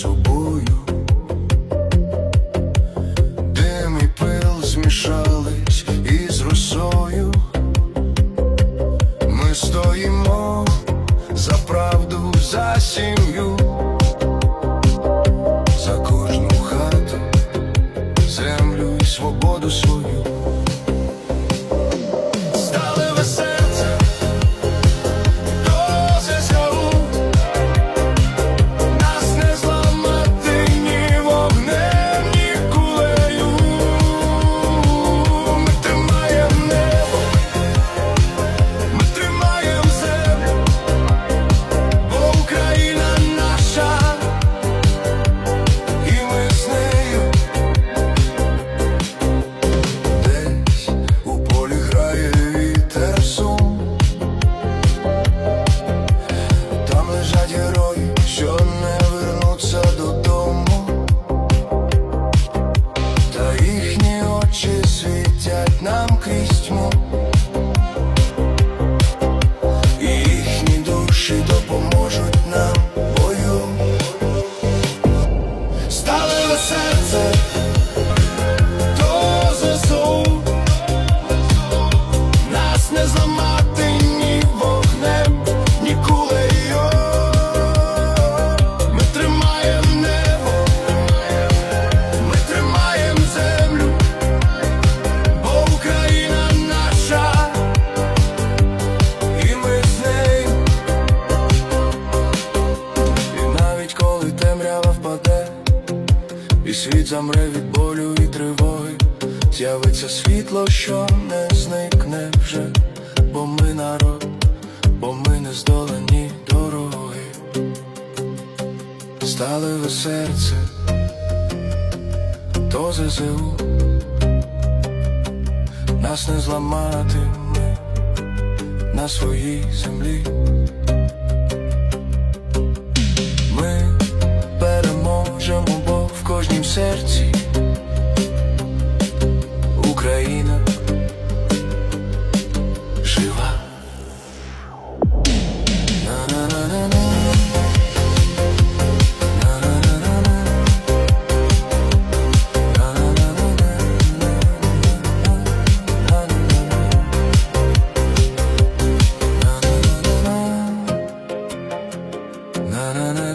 собою. Дим і пил змішались із росою. Ми стоїмо за правду, за сім'ю, за кожну хату, землю і свободу свою. ukryć mu світ замре від болю і тривоги, з'явиться світло, що не зникне вже, бо ми народ, бо ми не здолані дороги, сталеве серце, то ЗСУ, нас не зламатиме на своїй землі. na na na.